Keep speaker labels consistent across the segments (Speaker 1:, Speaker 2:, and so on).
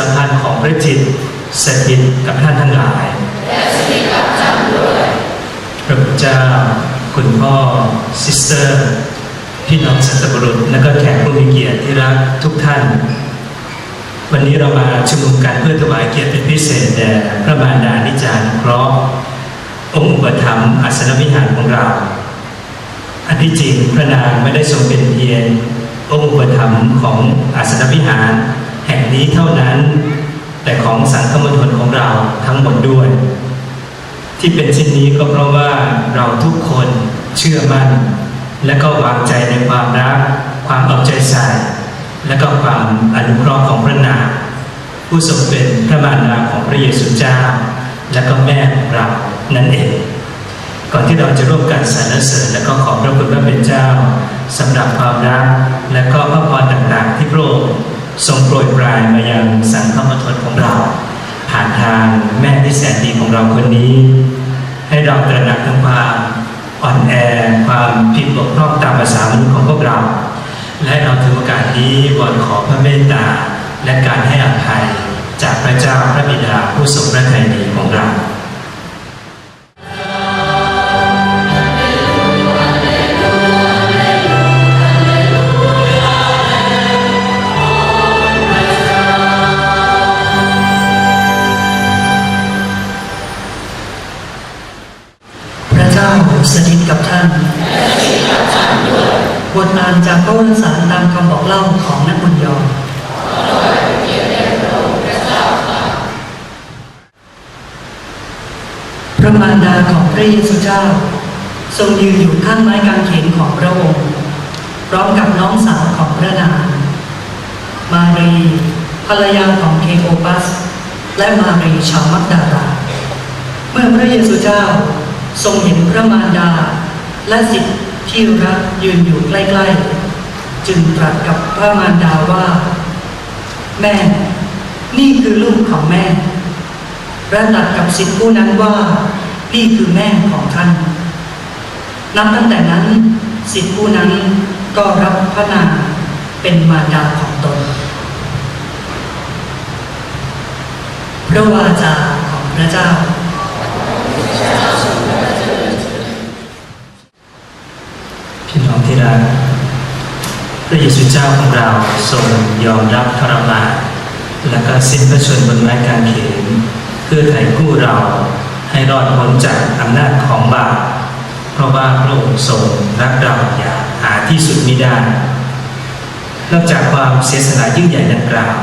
Speaker 1: สัมพันธ์ของพระจิตสถิตกับท่านทั้งหลายพระพุทธเจ้า คุณพ่อซิสเตอร์พี่น้องสัตบุรุษและก็แขกผู้มีเกียรติที่รักทุกท่าน วันนี้เรามาชุมนุมกันเพื่อถวายเกียรติเป็นพิเศษแด่พระมารดานิจานุเคราะองค์อุปถัมภ์อัศนวิหารของเราอันที่จริงพระนางไม่ได้ทรงเป็นเพียงองค์อุปถัมภ์ของอาสนวิหาร แห่งนี้เท่านั้น แต่ของสังฆมณฑลของเราทั้งหมดด้วย ที่เป็นเช่นนี้ก็เพราะว่าเราทุกคนเชื่อมั่น และก็วางใจในความรัก ความเอาใจใส่ และก็ความอนุเคราะห์ของพระนาผู้ทรงเป็นพระมารดาของพระเยซูเจ้า และก็แม่ของเรานั่นเอง ก่อนที่เราจะร่วมกันสรรเสริญและก็ขอบพระคุณพระเป็นเจ้าสำหรับความรักและก็พระพรต่างๆที่พระองค์ ทรงโปรยปรายมายังสังฆมณฑลของเรา ผ่านทางแม่ที่แสนดีของเราคนนี้ ให้เราตระหนักถึงความอ่อนแอความผิดบกพร่องตามภาษามนุษย์ของพวกเรา และเราถือโอกาสนี้วอนขอพระเมตตา และการให้อภัยจากพระเจ้าพระบิดาผู้ทรงพระทัยดีของเราา
Speaker 2: กพระวรสารตามคำบอกเล่าของนักบุญยอมพระมารดาของพระเยซูเจ้า ทรงยืนอยู่ข้างไม้กางเขนของพระองค์พร้อมกับน้องสาวของพระนาง มารีภรรยาของเคโอปัส และมารีชาวมักดาลาเมื่อพระเยซูเจ้าทรงเห็นพระมารดา และสิทธิ์ที่รักยืนอยู่ใกล้ๆ จึงตรัสกับพระมารดาว่า แม่ นี่คือลูกของแม่และตรัสกับสิทธิ์ผู้นั้นว่า นี่คือแม่ของท่านนับตั้งแต่นั้นสิทธิ์ผู้นั้นก็รับพระนามเป็นมารดาของตน พระวาจาของพระเจ้า
Speaker 1: พี่น้องที่รัก พระเยซูเจ้าของเราทรงยอมรับทรมานและก็สิ้นพระชนม์บนไม้กางเขน เพื่อไถ่กู้เราให้รอดพ้นจากอำนาจของบาปเพราะว่าพระองค์ทรงรักเราอย่างหาที่สุดมิได้ นอกจากความเสียสละยิ่งใหญ่ดังกล่าว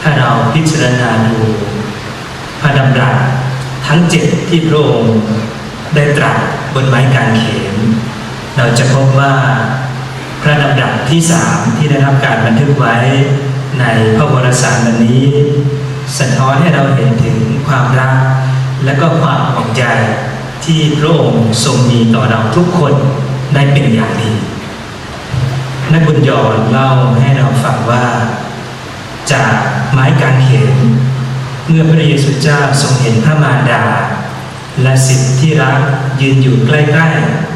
Speaker 1: ถ้าเราพิจารณาดูพระดำรัสทั้งเจ็ดที่พระองค์ได้ตรัสบนไม้กางเขน เราจะพบว่า พระดำรัสที่สามที่ได้รับการบันทึกไว้ในพระวรสารวันนี้ สะท้อนให้เราเห็นถึงความรัก และก็ความห่วงใยที่พระองค์ทรงมีต่อเราทุกคนได้เป็นอย่างดีนักบุญยอนเล่าให้เราฟังว่า จากไม้กางเขนเมื่อพระเยซูเจ้าทรงเห็นพระมารดา และสิทธิ์ที่รักยืนอยู่ใกล้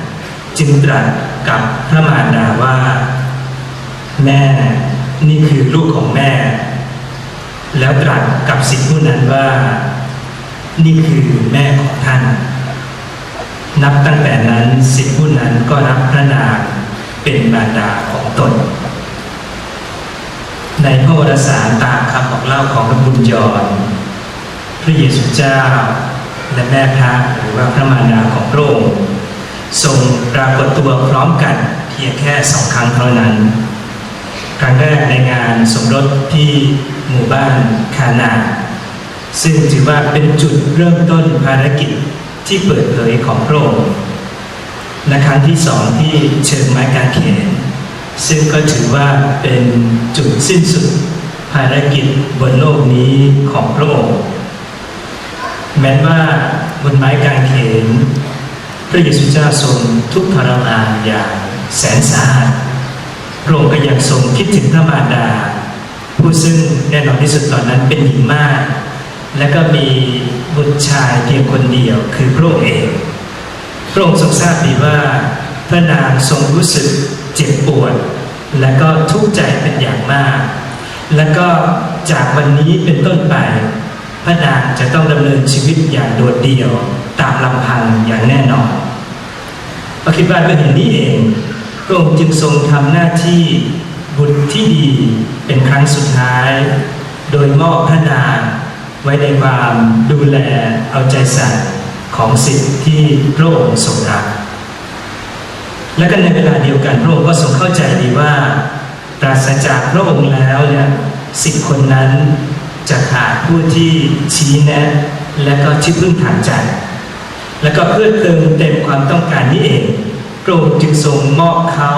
Speaker 1: ๆ จึงตรัส กับพระมารดาว่า แม่นี่คือลูกของแม่ แล้วตรัสกับสิทธิผู้นั้นว่า นี่คือแม่ของท่าน นับตั้งแต่นั้นสิทธิผู้นั้นก็รับพระนามเป็นมารดาของตน ในพระวรสารตามคำบอกเล่าของพระบุญยอนพระเยซูเจ้าและแม่พระหรือว่าพระมารดาของพระองค์ ทรงปรากฏตัวพร้อมกันเพียงแค่สองครั้งเท่านั้น ครั้งแรกในงานสมรสที่หมู่บ้านคานา ซึ่งถือว่าเป็นจุดเริ่มต้นภารกิจที่เปิดเผยของพระองค์และครั้งที่สองที่เชิญไม้กางเขนซึ่งก็ถือว่าเป็นจุดสิ้นสุดภารกิจบนโลกนี้ของพระองค์ แม้ว่าบนไม้กางเขน พระเยซูเจ้าทรงทุกข์ทรมานอย่างแสนสาหัสพระองค์ก็ยังทรงคิดถึงพระมารดา ผู้ซึ่งแน่นอนที่สุดตอนนั้นเป็นหญิงมาก และก็มีบุตรชายเพียงคนเดียวคือพระองค์เอง พระองค์ทรงทราบดีว่าพระนางทรงรู้สึกเจ็บปวด และก็ทุกข์ใจเป็นอย่างมาก และก็จากวันนี้เป็นต้นไป พระนางจะต้องดำเนินชีวิตอย่างโดดเดี่ยว ตามลำพังอย่างแน่นอนพระคิดว่าด้วยเหตุนี้เองพระองค์จึงทรงทำหน้าที่บุตรที่ดีเป็นครั้งสุดท้าย โดยมอบพระนางไว้ในความดูแลเอาใจใส่ของสิทธิ์ที่พระองค์ทรงรักและก็ในเวลาเดียวกันพระองค์ก็ทรงเข้าใจดีว่าปราศจากพระองค์แล้วเนี่ยสิทธิ์คนนั้นจะขาดผู้ที่ชี้แนะ และก็ที่พึ่งทางใจ และก็เพื่อเติมเต็มความต้องการนี้เองพระองค์จึงทรงมอบเขา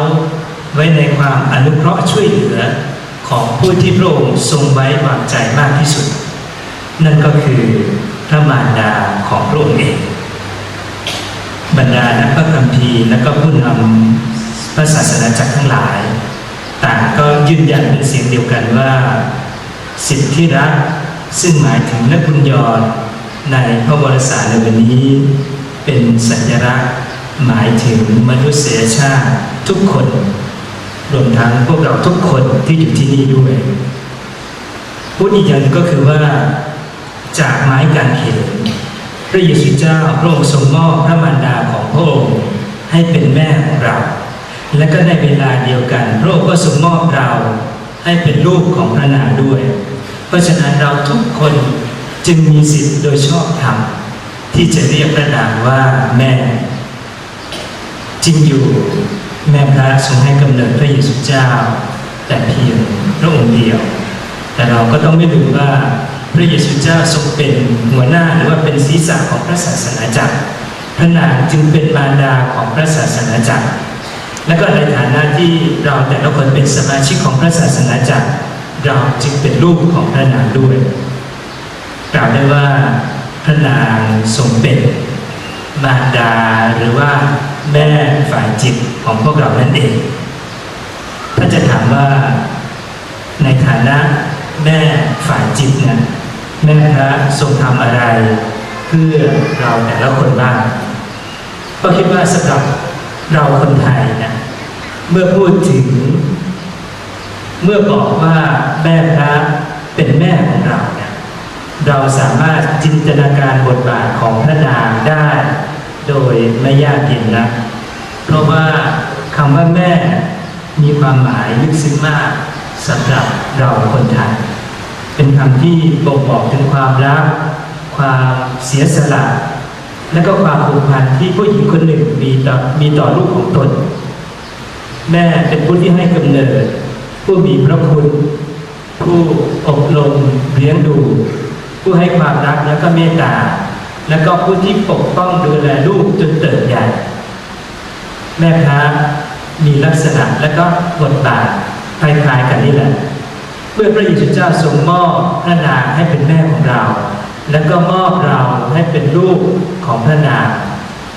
Speaker 1: ไว้ในความอนุเคราะห์ช่วยเหลือของผู้ที่พระองค์ทรงไว้วางใจมากที่สุด นั่นก็คือพระมารดาของพระองค์เอง บรรดานักพระคัมภีร์และก็ผู้นำพระศาสนาจักรทั้งหลาย ต่างก็ยืนยันเป็นเสียงเดียวกันว่า สิทธิรักซึ่งหมายถึงนักบุญยอด ในพระวรสารในวันนี้ เป็นสัญลักษณ์หมายถึงมนุษยชาติทุกคน รวมทั้งพวกเราทุกคนที่อยู่ที่นี่ด้วยพูดอีกอย่างหนึ่งก็คือว่าจากไม้กางเขนพระเยซูเจ้าพระองค์ทรงมอบพระมารดาของพระองค์ให้เป็นแม่ของเรา และก็ในเวลาเดียวกันพระองค์ก็ทรงมอบเราให้เป็นลูกของพระนางด้วย เพราะฉะนั้นเราทุกคน จึงมีสิทธิ์โดยชอบธรรมที่จะเรียกพระนางว่าแม่ จริงอยู่แม่พระทรงให้กำเนิดพระเยซูเจ้า แต่เพียงพระองค์เดียว แต่เราก็ต้องไม่ลืมว่าพระเยซูเจ้าทรงเป็นหัวหน้าหรือว่าเป็นศีรษะของพระศาสนาจักร พระนางจึงเป็นมารดาของพระศาสนาจักร และก็ในฐานะที่เราแต่ละคนเป็นสมาชิกของพระศาสนาจักร เราจึงเป็นลูกของพระนางด้วย กล่าวได้ว่าพระนางทรงเป็นมารดาหรือว่าแม่ฝ่ายจิตของพวกเรานั่นเองถ้าจะถามว่าในฐานะแม่ฝ่ายจิตเนี่ยแม่พระทรงทำอะไร เพื่อเราแต่ละคนบ้างก็คิดว่าสำหรับเราคนไทยเนี่ยเมื่อพูดถึง เมื่อบอกว่าแม่พระเป็นแม่ของเรา เราสามารถจินตนาการบทบาทของพระนางได้ โดยไม่ยากเย็นนะเพราะว่าคำว่าแม่มีความหมายลึกซึ้งมากสำหรับเราคนไทยเป็นคำที่บ่งบอกถึงความรัก ความเสียสละ และก็ความผูกพันที่ผู้หญิงคนหนึ่งมีต่อมีต่อลูกของตน แม่เป็นผู้ที่ให้กำเนิด ผู้มีพระคุณ ผู้อบรมเลี้ยงดู ผู้ให้ความรักและก็เมตตา และก็ผู้ที่ปกป้องดูแลลูกจนเติบใหญ่แม่พระมีลักษณะและก็บทบาทคล้ายๆกันนี่แหละเมื่อพระเยซูเจ้าทรงมอบพระนางให้เป็นแม่ของเรา และก็มอบเราให้เป็นลูกของพระนาง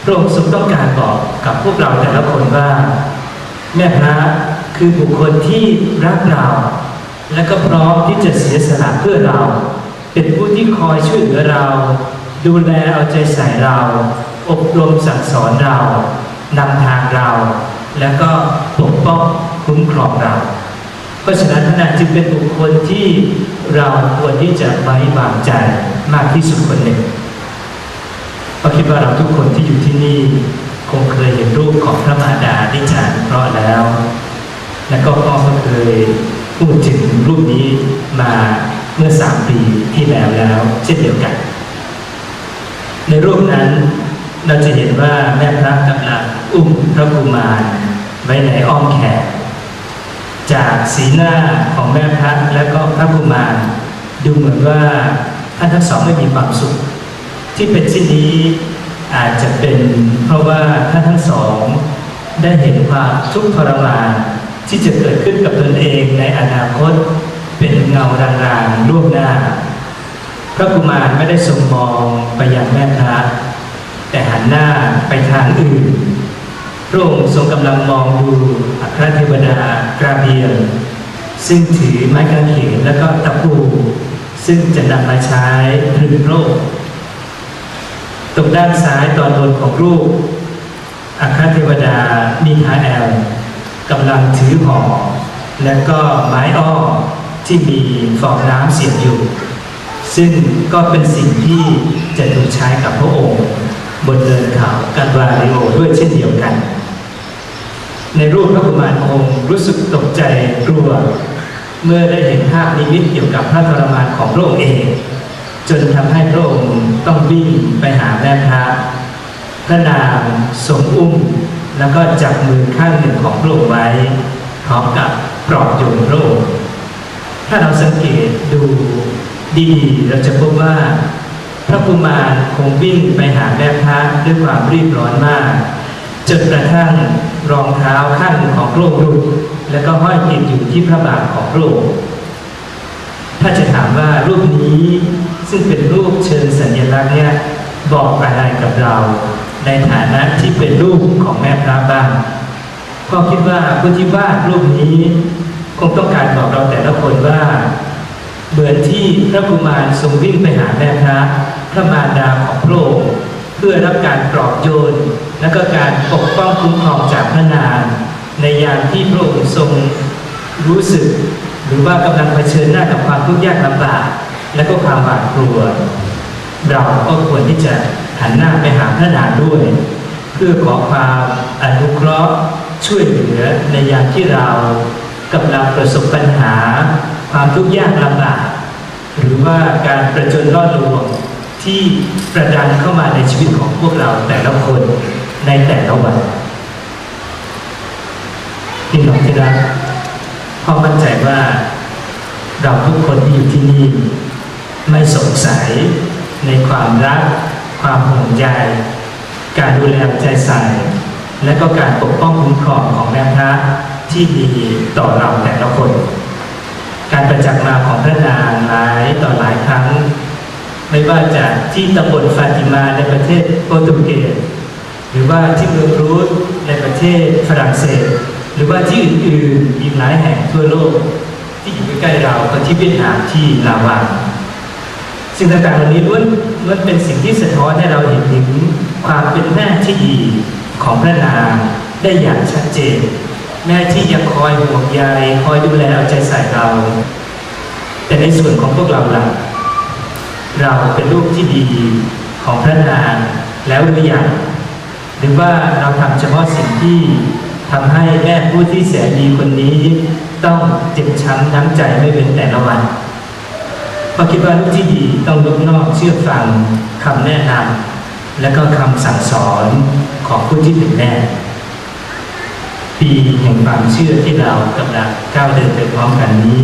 Speaker 1: พระองค์ทรงต้องการบอกกับพวกเราแต่ละคนว่า แม่พระคือบุคคลที่รักเรา และก็พร้อมที่จะเสียสละเพื่อเรา เป็นผู้ที่คอยช่วยเหลือเรา ดูแลเอาใจใส่เรา อบรมสั่งสอนเรานำทางเรา แล้วก็ปกป้องคุ้มครองเรา เพราะฉะนั้นพระนจึงเป็นบุคคลที่เราควรที่จะไว้วางใจมากที่สุดคนหนึ่งเราคิดว่าเราทุกคนที่อยู่ที่นี่ คงเคยเห็นรูปของพระมารดาที่จาร์เพราะแล้ว และก็พ่อก็เคยพูดถึงรูปนี้มา เมื่อสามปีที่แล้วแล้ว เช่นเดียวกัน ในรูปนั้นเราจะเห็นว่าแม่พระกำลังอุ้มพระกุมารไว้ในอ้อมแขนจากสีหน้าของแม่พระและก็พระกุมารดูเหมือนว่าท่านทั้งสองไม่มีความสุข ที่เป็นเช่นนี้อาจจะเป็นเพราะว่าท่านทั้งสอง ได้เห็นความทุกข์ทรมานที่จะเกิดขึ้นกับตนเองในอนาคต เป็นเงารางๆล่วงหน้า พระกุมารไม่ได้ทรงมองไปยังแม่พระแต่หันหน้าไปทางอื่น พระองค์ทรงกำลังมองดูอัครเทวดากราเบียนซึ่งถือไม้กางเขนและก็ตะปูซึ่งจะนำมาใช้พรึงโลกตรงด้านซ้ายตอนบนของรูปอัครเทวดามีคาแอลกำลังถือหอและก็ไม้อ้อ ที่มีฟองน้ำเสียบอยู่ ซึ่งก็เป็นสิ่งที่จะถูกใช้กับพระองค์ บนเดินเขากันวาริโอด้วยเช่นเดียวกัน ในรูปพระกุมารคงรู้สึกตกใจกลัว เมื่อได้เห็นภาพนิมิตเกี่ยวกับพระทรมานของพระองค์เอง จนทำให้พระองค์ต้องวิ่งไปหาแม่พระพระนางทรงอุ้มแล้วก็จับมือข้างหนึ่งของพระองค์ไว้พร้อมกับปลอบโยนพระองค์ ถ้าเราสังเกตดูดีๆเราจะพบว่า พระกุมารคงวิ่งไปหาแม่พระด้วยความรีบร้อนมากจนกระทั่งรองเท้าข้างของพระองค์หลุดแล้วก็ห้อยติดอยู่ที่พระบาทของพระองค์ถ้าจะถามว่ารูปนี้ซึ่งเป็นรูปเชิญสัญลักษณ์เนี่ยบอกอะไรกับเรา ในฐานะที่เป็นรูปของแม่พระบ้างก็คิดว่าผู้ที่วาดรูปนี้ งต้องการบอกเราแต่ละคนว่าเหมือนที่พระกุมารทรงวิ่งไปหาแม่พระพระมารดาของพระองค์เพื่อรับการปลอบโยน และก็การปกป้องคุ้มครองจากพระนางในยามที่พระองค์ทรงรู้สึก หรือว่ากำลังเผชิญหน้ากับความทุกข์ยากลำบากและก็ความหวาดกลัว เราก็ควรที่จะหันหน้าไปหาพระนางด้วย เพื่อขอความอนุเคราะห์ช่วยเหลือในยามที่เรา กำลังประสบปัญหา ความทุกข์ยากลำบากหรือว่าการประจนล่อลวงที่ประดันเข้ามาในชีวิตของพวกเราแต่ละคนในแต่ละวันพี่น้องที่รักพ่อมั่นใจว่าเราทุกคนที่อยู่ที่นี่ไม่สงสัยในความรัก ความห่วงใยการดูแลใจใส่และก็การปกป้องคุ้มครองของแม่พระ ที่มีต่อเราแต่ละคน การประจักษ์มาของพระนางหลายต่อหลายครั้ง ไม่ว่าจะที่ตำบลฟาติมาในประเทศโปรตุเกสหรือว่าที่เมืองรูทในประเทศฝรั่งเศส หรือว่าที่อื่นๆอีกหลายแห่งทั่วโลก ที่อยู่ใกล้เราก็ที่เวียดนามที่ลาวาสิ่งต่างๆเหล่านี้ล้วนล้วนเป็นสิ่งที่สะท้อนให้เราเห็นถึงความเป็นแม่ที่ดีของพระนางได้อย่างชัดเจน แม่ที่ยังคอยห่วงใยคอยดูแลเอาใจใส่เรา แต่ในส่วนของพวกเราล่ะเราเป็นลูกที่ดีของพระนางแล้วหรือยังหรือว่าเราทำเฉพาะสิ่งที่ทำให้แม่ผู้ที่แสนดีคนนี้ ต้องเจ็บช้ำน้ำใจไม่เป็นแต่ละวันเพราะคิดว่าลูกที่ดีต้องลุกนอกเชื่อฟังคำแนะนำและก็คำสั่งสอนของผู้ที่เป็นแม่ ปีแห่งความเชื่อที่เรากำลังก้าวเดินไปพร้อมกันนี้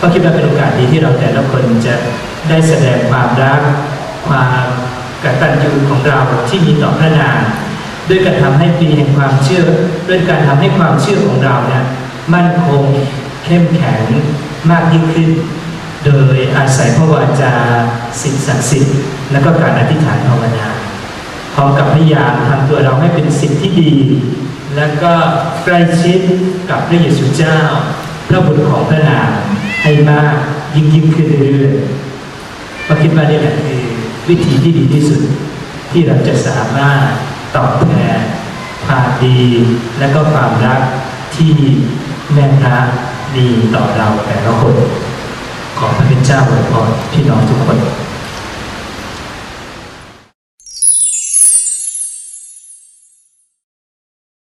Speaker 1: ก็คิดว่าเป็นโอกาสดีที่เราแต่ละคนจะได้แสดงความรักความกตัญญูของเราที่มีต่อพระนางด้วยการทำให้ปีแห่งความเชื่อด้วยการทำให้ความเชื่อของเราเนี่ยมั่นคงเข้มแข็งมากยิ่งขึ้น โดยอาศัยพระวาจาสิ่งศักดิ์สิทธิ์และก็การอธิษฐานภาวนาพร้อมกับพยายามทำตัวเราให้เป็นสิ่งที่ดี และก็ใกล้ชิดกับพระเยซูเจ้า พระบุตรของพระนางให้มากยิ่งยิ่งขึ้นเรื่อยๆก็คิดว่านี่แหละคือวิธีที่ดีที่สุดที่เราจะสามารถตอบแทนความดีและก็ความรักที่แม่พระมีต่อเราแต่ละคน ขอพระเจ้าอวยพรพี่น้องทุกคน